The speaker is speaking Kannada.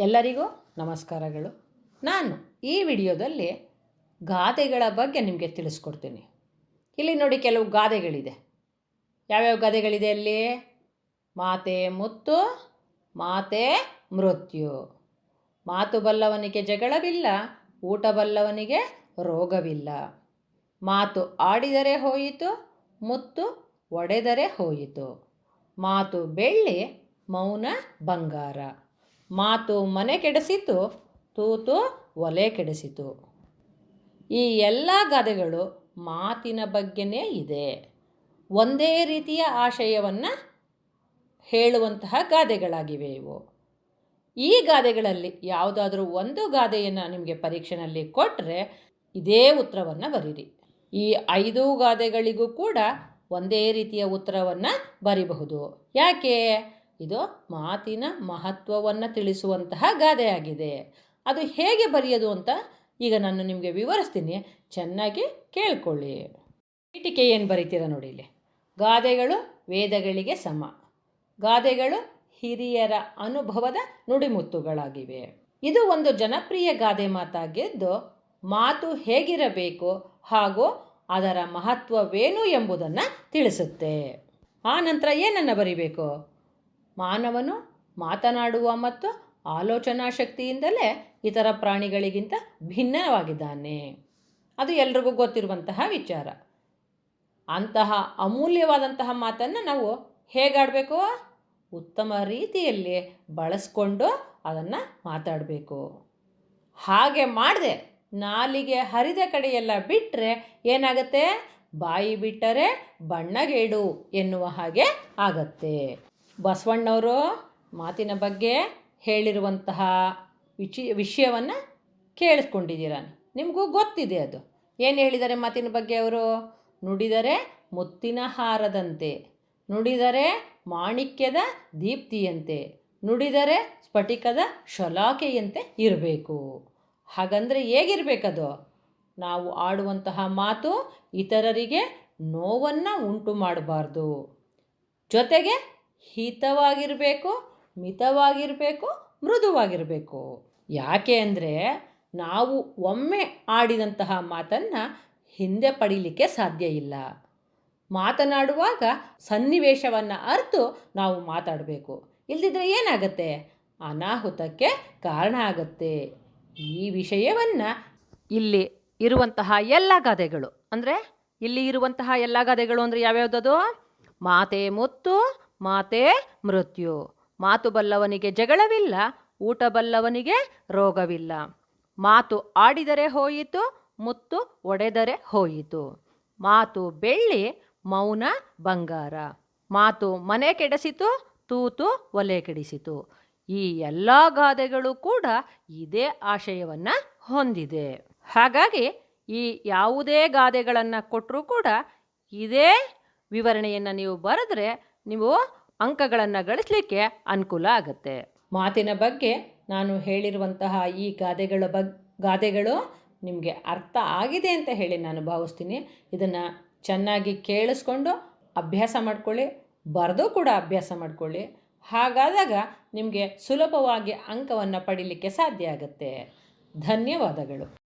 ಎಲ್ಲರಿಗೂ ನಮಸ್ಕಾರಗಳು. ನಾನು ಈ ವಿಡಿಯೋದಲ್ಲಿ ಗಾದೆಗಳ ಬಗ್ಗೆ ನಿಮಗೆ ತಿಳಿಸ್ಕೊಡ್ತೀನಿ. ಇಲ್ಲಿ ನೋಡಿ ಕೆಲವು ಗಾದೆಗಳಿದೆ. ಯಾವ್ಯಾವ ಗಾದೆಗಳಿದೆ ಅಲ್ಲಿ? ಮಾತೆ ಮುತ್ತು, ಮಾತೆ ಮೃತ್ಯು. ಮಾತು ಬಲ್ಲವನಿಗೆ ಜಗಳವಿಲ್ಲ, ಊಟ ಬಲ್ಲವನಿಗೆ ರೋಗವಿಲ್ಲ. ಮಾತು ಆಡಿದರೆ ಹೋಯಿತು, ಮುತ್ತು ಒಡೆದರೆ ಹೋಯಿತು. ಮಾತು ಬೆಳ್ಳಿ ಮೌನ ಬಂಗಾರ. ಮಾತು ಮನೆ ಕೆಡಿಸಿತು, ತೂತು ಒಲೆ ಕೆಡಿಸಿತು. ಈ ಎಲ್ಲ ಗಾದೆಗಳು ಮಾತಿನ ಬಗ್ಗೆನೇ ಇದೆ. ಒಂದೇ ರೀತಿಯ ಆಶಯವನ್ನು ಹೇಳುವಂತಹ ಗಾದೆಗಳಾಗಿವೆ ಇವು. ಈ ಗಾದೆಗಳಲ್ಲಿ ಯಾವುದಾದ್ರೂ ಒಂದು ಗಾದೆಯನ್ನು ನಿಮಗೆ ಪರೀಕ್ಷೆನಲ್ಲಿ ಕೊಟ್ಟರೆ ಇದೇ ಉತ್ತರವನ್ನು ಬರೀರಿ. ಈ ಐದು ಗಾದೆಗಳಿಗೂ ಕೂಡ ಒಂದೇ ರೀತಿಯ ಉತ್ತರವನ್ನು ಬರಿಬಹುದು. ಯಾಕೆ? ಇದು ಮಾತಿನ ಮಹತ್ವವನ್ನು ತಿಳಿಸುವಂತಹ ಗಾದೆಯಾಗಿದೆ. ಅದು ಹೇಗೆ ಬರೆಯೋದು ಅಂತ ಈಗ ನಾನು ನಿಮಗೆ ವಿವರಿಸ್ತೀನಿ. ಚೆನ್ನಾಗಿ ಕೇಳಿಕೊಳ್ಳಿ. ಪೀಠಿಕೆ ಏನು ಬರೀತೀರ ನೋಡಿ ಇಲ್ಲಿ. ಗಾದೆಗಳು ವೇದಗಳಿಗೆ ಸಮ. ಗಾದೆಗಳು ಹಿರಿಯರ ಅನುಭವದ ನುಡಿಮುತ್ತುಗಳಾಗಿವೆ. ಇದು ಒಂದು ಜನಪ್ರಿಯ ಗಾದೆ ಮಾತಾಗಿದ್ದು ಮಾತು ಹೇಗಿರಬೇಕು ಹಾಗೂ ಅದರ ಮಹತ್ವವೇನು ಎಂಬುದನ್ನು ತಿಳಿಸುತ್ತೆ. ಆ ನಂತರ ಏನನ್ನು ಬರಿಬೇಕು? ಮಾನವನು ಮಾತನಾಡುವ ಮತ್ತು ಆಲೋಚನಾ ಶಕ್ತಿಯಿಂದಲೇ ಇತರ ಪ್ರಾಣಿಗಳಿಗಿಂತ ಭಿನ್ನವಾಗಿದ್ದಾನೆ. ಅದು ಎಲ್ರಿಗೂ ಗೊತ್ತಿರುವಂತಹ ವಿಚಾರ. ಅಂತಹ ಅಮೂಲ್ಯವಾದಂತಹ ಮಾತನ್ನು ನಾವು ಹೇಗಾಡಬೇಕು? ಉತ್ತಮ ರೀತಿಯಲ್ಲಿ ಬಳಸ್ಕೊಂಡು ಅದನ್ನು ಮಾತಾಡಬೇಕು. ಹಾಗೆ ಮಾಡದೆ ನಾಲಿಗೆ ಹರಿದ ಕಡೆಯೆಲ್ಲ ಬಿಟ್ಟರೆ ಏನಾಗುತ್ತೆ? ಬಾಯಿ ಬಿಟ್ಟರೆ ಬಣ್ಣಗೇಡು ಎನ್ನುವ ಹಾಗೆ ಆಗತ್ತೆ. ಬಸವಣ್ಣವರು ಮಾತಿನ ಬಗ್ಗೆ ಹೇಳಿರುವಂತಹ ವಿಚಿ, ವಿಷಯವನ್ನು ಕೇಳಿಸ್ಕೊಂಡಿದ್ದೀರ? ನಿಮಗೂ ಗೊತ್ತಿದೆ ಅದು. ಏನು ಹೇಳಿದ್ದಾರೆ ಮಾತಿನ ಬಗ್ಗೆ ಅವರು? ನುಡಿದರೆ ಮುತ್ತಿನ ಹಾರದಂತೆ, ನುಡಿದರೆ ಮಾಣಿಕ್ಯದ ದೀಪ್ತಿಯಂತೆ, ನುಡಿದರೆ ಸ್ಫಟಿಕದ ಶಲಾಖೆಯಂತೆ ಇರಬೇಕು. ಹಾಗಂದರೆ ಹೇಗಿರಬೇಕದು? ನಾವು ಆಡುವಂತಹ ಮಾತು ಇತರರಿಗೆ ನೋವನ್ನು ಉಂಟು ಮಾಡಬಾರ್ದು. ಜೊತೆಗೆ ಹಿತವಾಗಿರಬೇಕು, ಮಿತವಾಗಿರಬೇಕು, ಮೃದುವಾಗಿರಬೇಕು. ಯಾಕೆ ಅಂದರೆ ನಾವು ಒಮ್ಮೆ ಆಡಿದಂತಹ ಮಾತನ್ನು ಹಿಂದೆ ಪಡೀಲಿಕ್ಕೆ ಸಾಧ್ಯ ಇಲ್ಲ. ಮಾತನಾಡುವಾಗ ಸನ್ನಿವೇಶವನ್ನು ಅರಿತು ನಾವು ಮಾತಾಡಬೇಕು. ಇಲ್ದಿದ್ರೆ ಏನಾಗುತ್ತೆ? ಅನಾಹುತಕ್ಕೆ ಕಾರಣ ಆಗುತ್ತೆ. ಈ ವಿಷಯವನ್ನು ಇಲ್ಲಿ ಇರುವಂತಹ ಎಲ್ಲ ಗಾದೆಗಳು, ಅಂದರೆ ಇಲ್ಲಿ ಇರುವಂತಹ ಎಲ್ಲ ಗಾದೆಗಳು ಅಂದರೆ ಯಾವ್ಯಾವುದದು? ಮಾತೆ ಮುತ್ತು ಮಾತೆ ಮೃತ್ಯು. ಮಾತು ಬಲ್ಲವನಿಗೆ ಜಗಳವಿಲ್ಲ, ಊಟ ಬಲ್ಲವನಿಗೆ ರೋಗವಿಲ್ಲ. ಮಾತು ಆಡಿದರೆ ಹೋಯಿತು, ಮುತ್ತು ಒಡೆದರೆ ಹೋಯಿತು. ಮಾತು ಬೆಳ್ಳಿ, ಮೌನ, ಬಂಗಾರ. ಮಾತು ಮನೆ ಕೆಡಿಸಿತು, ತೂತು ಒಲೆ ಕೆಡಿಸಿತು. ಈ ಎಲ್ಲ ಗಾದೆಗಳು ಕೂಡ ಇದೇ ಆಶಯವನ್ನು ಹೊಂದಿದೆ. ಹಾಗಾಗಿ ಈ ಯಾವುದೇ ಗಾದೆಗಳನ್ನು ಕೊಟ್ಟರೂ ಕೂಡ ಇದೇ ವಿವರಣೆಯನ್ನು ನೀವು ಬರೆದ್ರೆ ನೀವು ಅಂಕಗಳನ್ನು ಗಳಿಸಲಿಕ್ಕೆ ಅನುಕೂಲ ಆಗುತ್ತೆ. ಮಾತಿನ ಬಗ್ಗೆ ನಾನು ಹೇಳಿರುವಂತಹ ಈ ಗಾದೆಗಳ ಬಗ್, ಗಾದೆಗಳು ನಿಮಗೆ ಅರ್ಥ ಆಗಿದೆ ಅಂತ ಹೇಳಿ ನಾನು ಭಾವಿಸ್ತೀನಿ. ಇದನ್ನು ಚೆನ್ನಾಗಿ ಕೇಳಿಸ್ಕೊಂಡು ಅಭ್ಯಾಸ ಮಾಡಿಕೊಳ್ಳಿ, ಬರೆದು ಕೂಡ ಅಭ್ಯಾಸ ಮಾಡಿಕೊಳ್ಳಿ. ಹಾಗಾದಾಗ ನಿಮಗೆ ಸುಲಭವಾಗಿ ಅಂಕವನ್ನು ಪಡೀಲಿಕ್ಕೆ ಸಾಧ್ಯ ಆಗುತ್ತೆ. ಧನ್ಯವಾದಗಳು.